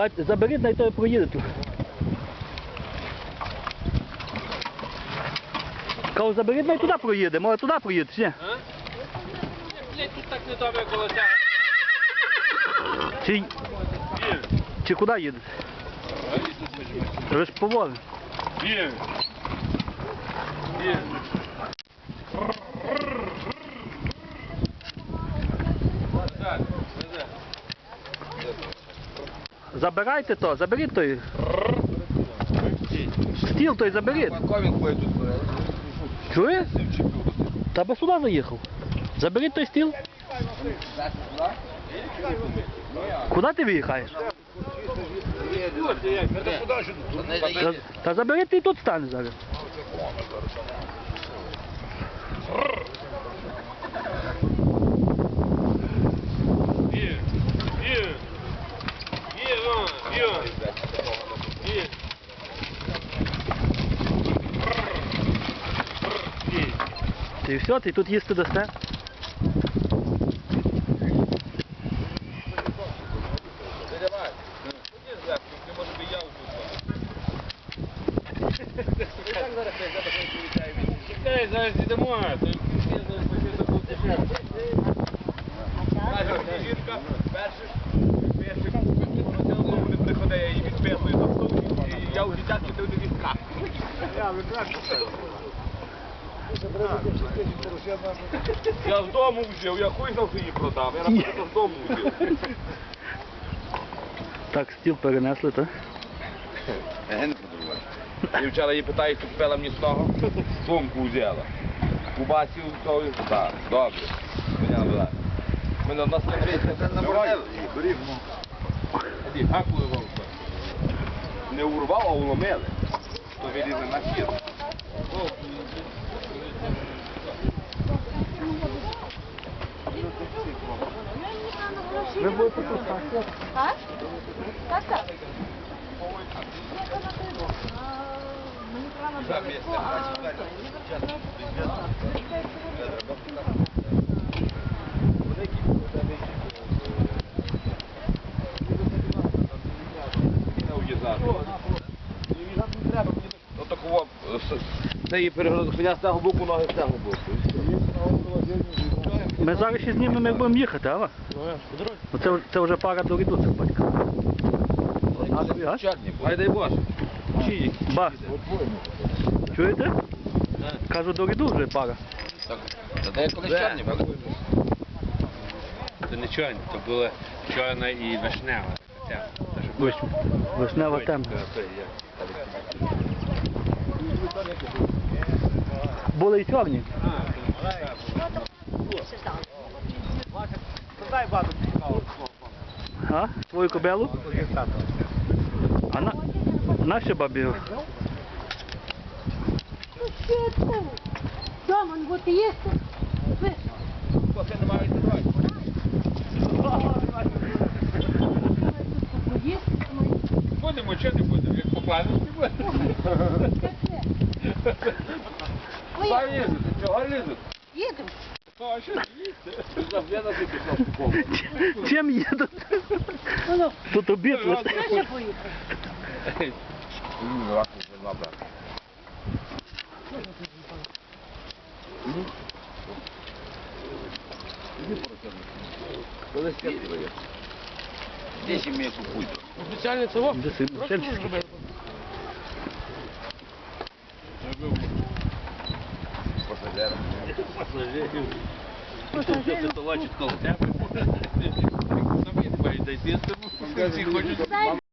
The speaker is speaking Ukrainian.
Бать, заберіть, на той проїде тут. Кажу, заберіть, най туди проїде, може туди проїде, чи ні? Блять, тут так недобре коло. Чи, чи куди їдете? Ви ж поволі. Є. Є. Так, Забирайте то, заберіть той. Стіл той заберіть. Чує? Та би сюди заїхав. Заберіть той стіл. Куди ти виїхаєш? Та, заберіть ти і тут стане зараз. Є. Є. Є, о, є. Є. Є. Ти все, ти тут їсти дасте. Чекай, зараз йдемо. то я зараз хочу таку. Жінка перший, перший не приходить, я її відписую і я у відкат. Я з дому взяв, я хуй знав, що її продав, я просто з дому взяв. Так, стіл перенесли, так? Я не. І вчора її питаю, чи купила мені сного, сумку взяла. Кубасів, то так, добре. Мене була. Мене нас не це не боротьба. Іди, гакую вам. Не урвав, а уломили. То вирізали на хід. Ви будете тут так? А? Так, так. Мені треба тако, а це, її перегородку, свиня з того боку, ноги з того боку. Ми зараз ще знімемо, як будемо їхати, ава? Ну, це, це вже пара до ріду, це батька. А, тобі, дай Боже. Ба. Чуєте? Кажу, до ріду вже пара. Та де колись чорні були? Це не чорна, то була чорна і вишнева. Виш, вишнева Ой, темна. це А? Твою кобелу? А на... Наші бабі. Дома, ну от є. Ви Будемо, чи не будемо? Як по не будемо. Чого лізете? їдемо. А, що їсти? Я на тільки пішов в кому. Чим їдуть? Тут обід. лише. Що ще поїхати? Ні, вас не жена, брат. Пасажирів. Пасажирів. Це коло тебе. Самі мають дійти, всі хочуть.